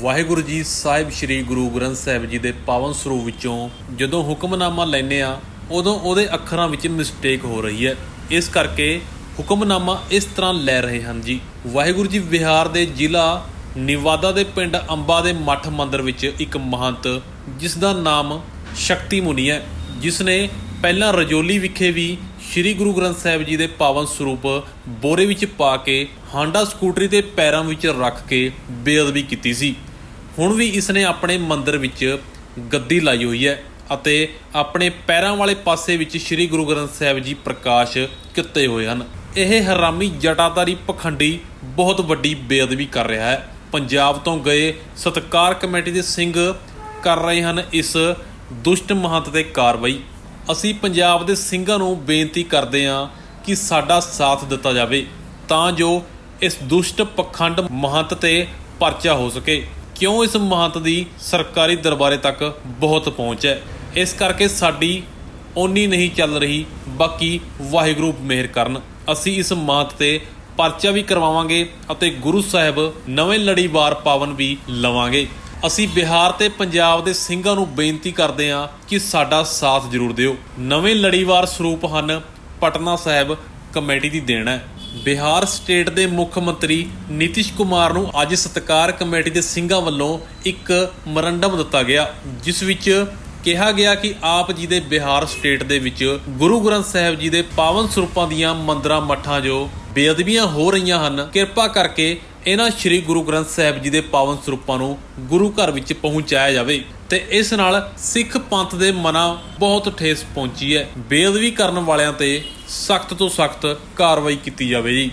ਵਾਹਿਗੁਰੂ ਜੀ ਸਾਹਿਬ ਸ੍ਰੀ ਗੁਰੂ ਗ੍ਰੰਥ ਸਾਹਿਬ ਜੀ ਦੇ ਪਾਵਨ ਸਰੂਪ ਵਿੱਚੋਂ ਜਦੋਂ ਹੁਕਮਨਾਮਾ ਲੈਨੇ ਆ, ਉਦੋਂ ਉਹਦੇ ਅੱਖਰਾਂ ਵਿੱਚ ਮਿਸਟੇਕ ਹੋ ਰਹੀ ਹੈ। ਇਸ ਕਰਕੇ ਹੁਕਮਨਾਮਾ ਇਸ ਤਰ੍ਹਾਂ ਲੈ ਰਹੇ ਹਨ ਜੀ। ਵਾਹਿਗੁਰੂ ਜੀ, ਬਿਹਾਰ ਦੇ ਜ਼ਿਲ੍ਹਾ ਨਿਵਾਦਾ ਦੇ ਪਿੰਡ ਅੰਬਾ ਦੇ ਮੱਠ ਮੰਦਰ ਵਿੱਚ ਇੱਕ ਮਹੰਤ, ਜਿਸ ਦਾ ਨਾਮ ਸ਼ਕਤੀ ਮੁਨੀ ਹੈ ਜਿਸ ਨੇ ਪਹਿਲਾਂ ਰਜੋਲੀ ਵਿਖੇ ਵੀ ਸ੍ਰੀ ਗੁਰੂ ਗ੍ਰੰਥ ਸਾਹਿਬ ਜੀ ਦੇ ਪਾਵਨ ਸਰੂਪ ਬੋਰੇ ਵਿੱਚ ਪਾ ਕੇ, ਹਾਂਡਾ ਸਕੂਟਰੀ ਤੇ ਪੈਰਾਂ ਵਿੱਚ ਰੱਖ ਕੇ ਬੇਅਦਬੀ ਕੀਤੀ ਸੀ। ਹੁਣ ਵੀ ਇਸ ਨੇ ਆਪਣੇ ਮੰਦਰ ਵਿੱਚ ਗੱਦੀ ਲਾਈ ਹੋਈ ਹੈ ਅਤੇ ਆਪਣੇ ਪੈਰਾਂ ਵਾਲੇ ਪਾਸੇ ਵਿੱਚ ਸ੍ਰੀ ਗੁਰੂ ਗ੍ਰੰਥ ਸਾਹਿਬ ਜੀ ਪ੍ਰਕਾਸ਼ ਕੀਤੇ ਹੋਏ ਹਨ। ਇਹ ਹਰਾਮੀ ਜਟਾਧਾਰੀ ਪਖੰਡੀ ਬਹੁਤ ਵੱਡੀ ਬੇਅਦਬੀ ਕਰ ਰਿਹਾ ਹੈ। ਪੰਜਾਬ ਤੋਂ ਗਏ ਸਤਕਾਰ ਕਮੇਟੀ ਦੇ ਸਿੰਘ ਕਰ ਰਹੇ ਹਨ ਇਸ ਦੁਸ਼ਟ ਮਹੰਤ ਤੇ ਕਾਰਵਾਈ। ਅਸੀਂ ਪੰਜਾਬ ਦੇ ਸਿੰਘਾਂ ਨੂੰ ਬੇਨਤੀ ਕਰਦੇ ਹਾਂ ਕਿ ਸਾਡਾ ਸਾਥ ਦਿੱਤਾ ਜਾਵੇ ਤਾਂ ਜੋ ਇਸ ਦੁਸ਼ਟ ਪਖੰਡ ਮਹੰਤ ਤੇ ਪਰਚਾ ਹੋ ਸਕੇ। ਕਿਉਂ ਇਸ ਮਹੰਤ ਦੀ ਸਰਕਾਰੀ ਦਰਬਾਰੇ ਤੱਕ ਬਹੁਤ ਪਹੁੰਚ ਹੈ? ਇਸ ਕਰਕੇ ਸਾਡੀ ਓਨੀ ਨਹੀਂ ਚੱਲ ਰਹੀ, ਬਾਕੀ ਵਾਹਿਗੁਰੂ ਮਿਹਰ ਕਰਨ। ਅਸੀਂ ਇਸ ਮਹੰਤ ਤੇ ਪਰਚਾ ਵੀ ਕਰਵਾਵਾਂਗੇ ਅਤੇ ਗੁਰੂ ਸਾਹਿਬ ਨਵੇਂ ਲੜੀਵਾਰ ਪਾਵਨ ਵੀ ਲਵਾਂਗੇ। ਅਸੀਂ ਬਿਹਾਰ ਤੇ ਪੰਜਾਬ ਦੇ ਸਿੰਘਾਂ ਨੂੰ ਬੇਨਤੀ ਕਰਦੇ ਹਾਂ ਕਿ ਸਾਡਾ ਸਾਥ ਜ਼ਰੂਰ ਦਿਓ। ਨਵੇਂ ਲੜੀਵਾਰ ਸਰੂਪ ਹਨ ਪਟਨਾ ਸਾਹਿਬ ਕਮੇਟੀ ਦੀ ਦੇਣ ਹੈ। ਬਿਹਾਰ ਸਟੇਟ ਦੇ ਮੁੱਖ ਮੰਤਰੀ ਨੀਤਿਸ਼ ਕੁਮਾਰ ਨੂੰ ਅੱਜ ਸਤਕਾਰ ਕਮੇਟੀ ਦੇ ਸਿੰਘਾਂ ਵੱਲੋਂ ਇੱਕ ਮਰੰਡਮ ਦਿੱਤਾ ਗਿਆ, ਜਿਸ ਵਿੱਚ ਕਿਹਾ ਗਿਆ ਕਿ ਆਪ ਜੀ ਦੇ ਬਿਹਾਰ ਸਟੇਟ ਦੇ ਵਿੱਚ ਗੁਰੂ ਗ੍ਰੰਥ ਸਾਹਿਬ ਜੀ ਦੇ ਪਾਵਨ ਸਰੂਪਾਂ ਦੀਆਂ ਮੰਦਰਾਂ ਮੱਠਾਂ ਜੋ ਬੇਅਦਬੀਆਂ ਹੋ ਰਹੀਆਂ ਹਨ, ਕਿਰਪਾ ਕਰਕੇ ਇਹਨਾਂ ਸ੍ਰੀ ਗੁਰੂ ਗ੍ਰੰਥ ਸਾਹਿਬ ਜੀ ਦੇ ਪਾਵਨ ਸਰੂਪਾਂ ਨੂੰ ਗੁਰੂ ਘਰ ਵਿੱਚ ਪਹੁੰਚਾਇਆ ਜਾਵੇ। ਤੇ ਇਸ ਨਾਲ ਸਿੱਖ ਪੰਥ ਦੇ ਮਨਾਂ ਬਹੁਤ ਠੇਸ ਪਹੁੰਚੀ ਹੈ। ਬੇਅਦਬੀ ਕਰਨ ਵਾਲਿਆਂ ਤੇ ਸਖਤ ਤੋਂ ਸਖਤ ਕਾਰਵਾਈ ਕੀਤੀ ਜਾਵੇ ਜੀ।